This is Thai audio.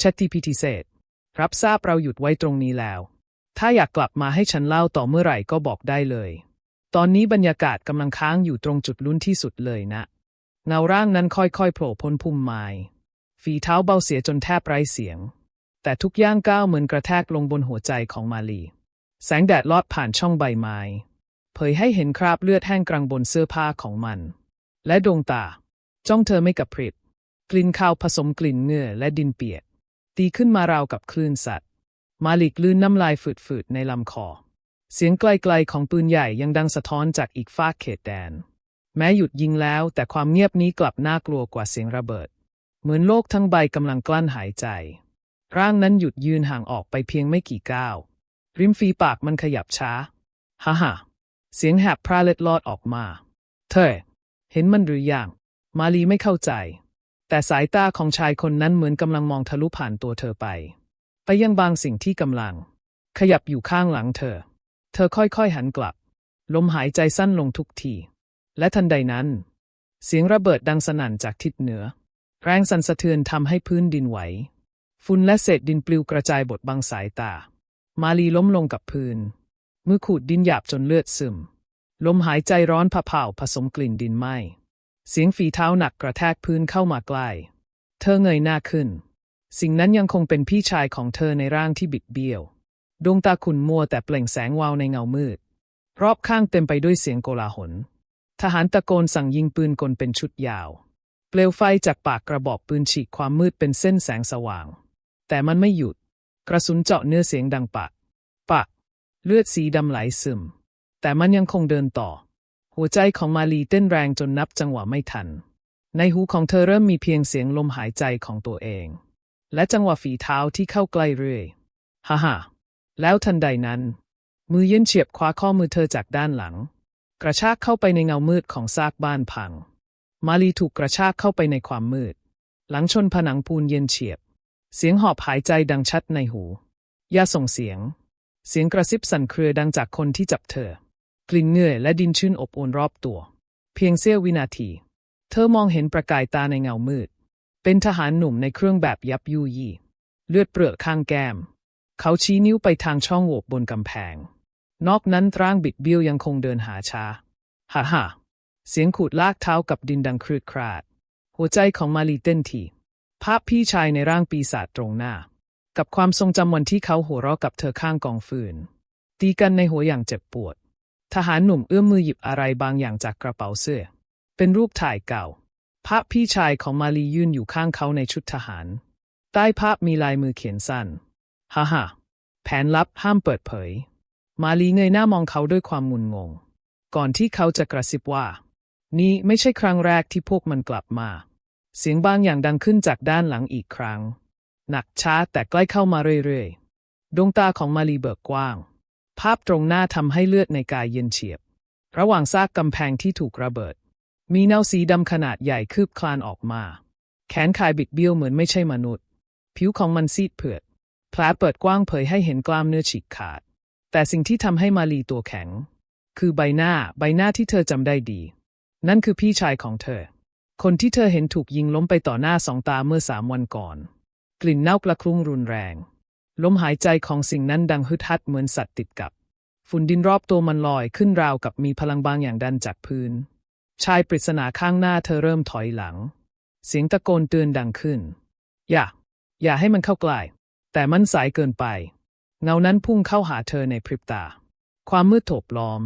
ChatGPT เศษรับทราบเราหยุดไว้ตรงนี้แล้ว ถ้าอยากกลับมาให้ฉันเล่าต่อเมื่อไหร่ก็บอกได้เลย ตอนนี้บรรยากาศกำลังค้างอยู่ตรงจุดลุ้นที่สุดเลยนะ เงาร่างนั้นค่อยๆโผล่พ้นพุ่มไม้ฝีเท้าเบาเสียจนแทบไร้เสียง แต่ทุกย่างก้าวเหมือนกระแทกลงบนหัวใจของมาลี แสงแดดลอดผ่านช่องใบไม้เผยให้เห็นคราบเลือดแห้งกรังบนเสื้อผ้าของมัน และดวงตา จ้องเธอไม่กระพริบ กลิ่นคาวผสมกลิ่นเหงื่อและดินเปียก ตีขึ้นมาราวกับคลื่นสัตว์ มาลิกลื่นน้ำลายฝืดๆในลำคอ เสียงไกลๆของปืนใหญ่ยังดังสะท้อนจากอีกฟากเขตแดน แม้หยุดยิงแล้วแต่ความเงียบนี้กลับน่ากลัวกว่าเสียงระเบิด เหมือนโลกทั้งใบกำลังกลั้นหายใจ ร่างนั้นหยุดยืนห่างออกไปเพียงไม่กี่ก้าว ริมฝีปากมันขยับช้า ฮ่าฮ่าเสียงแหบพร่าเล็ดลอดออกมา เธอเห็นมันหรือยัง มาลีไม่เข้าใจ แต่สายตาของชายคนนั้นเหมือนกำลังมองทะลุผ่านตัวเธอไป ไปยังบางสิ่งที่กำลัง ขยับอยู่ข้างหลังเธอ เธอค่อยๆหันกลับ ลมหายใจสั้นลงทุกที และทันใดนั้น เสียงระเบิดดังสนั่นจากทิศเหนือ แรงสั่นสะเทือนทำให้พื้นดินไหว ฝุ่นและเศษดินปลิวกระจายบทบังสายตา มาลีล้มลงกับพื้น มือขูดดินหยาบจนเลือดซึม ลมหายใจร้อนผะเผาผสมกลิ่นดินไหม้ เสียงฝีเท้าหนักกระแทกพื้นเข้ามาใกล้ เธอเงยหน้าขึ้น สิ่งนั้นยังคงเป็นพี่ชายของเธอในร่างที่บิดเบี้ยว ดวงตาขุ่นมัวแต่เปล่งแสงวาวในเงามืด รอบข้างเต็มไปด้วยเสียงโกลาหล ทหารตะโกนสั่งยิงปืนกลเป็นชุดยาว เปลวไฟจากปากกระบอกปืนฉีกความมืดเป็นเส้นแสงสว่าง แต่มันไม่หยุด กระสุนเจาะเนื้อเสียงดังปะ ปะ เลือดสีดำไหลซึม แต่มันยังคงเดินต่อ หัวใจของมาลีเต้นแรงจนนับจังหวะไม่ทัน ในหูของเธอเริ่มมีเพียงเสียงลมหายใจของตัวเอง และจังหวะฝีเท้าที่เข้าใกล้เรื่อยฮ่าฮ่าแล้วทันใดนั้น มือเย็นเฉียบคว้าข้อมือเธอจากด้านหลัง กระชากเข้าไปในเงามืดของซากบ้านพัง มาลีถูกกระชากเข้าไปในความมืด หลังชนผนังปูนเย็นเฉียบ เสียงหอบหายใจดังชัดในหู อย่าส่งเสียง เสียงกระซิบสั่นเครือดังจากคนที่จับเธอ กลิ่นเหงื่อยและดินชื้นอบอวลรอบตัว เพียงเสี้ยววินาที เธอมองเห็นประกายตาในเงามืด เป็นทหารหนุ่มในเครื่องแบบยับยุยี่ เลือดเปรอะข้างแก้ม เขาชี้นิ้วไปทางช่องโหว่บนกำแพง นอกนั้นร่างบิดเบี้ยวยังคงเดินหาช้าฮ่าฮ่าเสียงขูดลากเท้ากับดินดังครืดคราด หัวใจของมาลีเต้นที ภาพพี่ชายในร่างปีศาจตรงหน้า กับความทรงจำวันที่เขาหัวเราะกับเธอข้างกองฟืน ตีกันในหัวอย่างเจ็บปวด ทหารหนุ่มเอื้อมมือหยิบอะไรบางอย่างจากกระเป๋าเสื้อ เป็นรูปถ่ายเก่าภาพพี่ชายของมาลียืนอยู่ข้างเขาในชุดทหาร ใต้ภาพมีลายมือเขียนสั้น ฮ่าฮ่าแผนลับห้ามเปิดเผย มาลีเงยหน้ามองเขาด้วยความงุนงง ก่อนที่เขาจะกระซิบว่า นี่ไม่ใช่ครั้งแรกที่พวกมันกลับมา เสียงบางอย่างดังขึ้นจากด้านหลังอีกครั้ง หนักช้าแต่ใกล้เข้ามาเรื่อยๆ ดวงตาของมาลีเบิกกว้าง ภาพตรงหน้าทำให้เลือดในกายเย็นเฉียบ ระหว่างซากกำแพงที่ถูกระเบิด มีเนาสีดำขนาดใหญ่คืบคลานออกมา แขนขายบิดเบี้ยวเหมือนไม่ใช่มนุษย์ ผิวของมันซีดเผือดแผลเปิดกว้างเผยให้เห็นกล้ามเนื้อฉีกขาด แต่สิ่งที่ทำให้มาลีตัวแข็ง คือใบหน้าใบหน้าที่เธอจำได้ดี นั่นคือพี่ชายของเธอ คนที่เธอเห็นถูกยิงล้มไปต่อหน้าสองตาเมื่อสามวันก่อน กลิ่นเน่ากระคลุ้งรุนแรง ลมหายใจของสิ่งนั้นดังฮึดฮัดเหมือนสัตว์ติดกับ ฝุ่นดินรอบตัวมันลอยขึ้นราวกับมีพลังบางอย่างดันจากพื้น ชายปริศนาข้างหน้าเธอเริ่มถอยหลัง เสียงตะโกนเตือนดังขึ้น อย่า อย่าให้มันเข้าใกล้ แต่มันสายเกินไป เงานั้นพุ่งเข้าหาเธอในพริบตา ความมืดโถบล้อม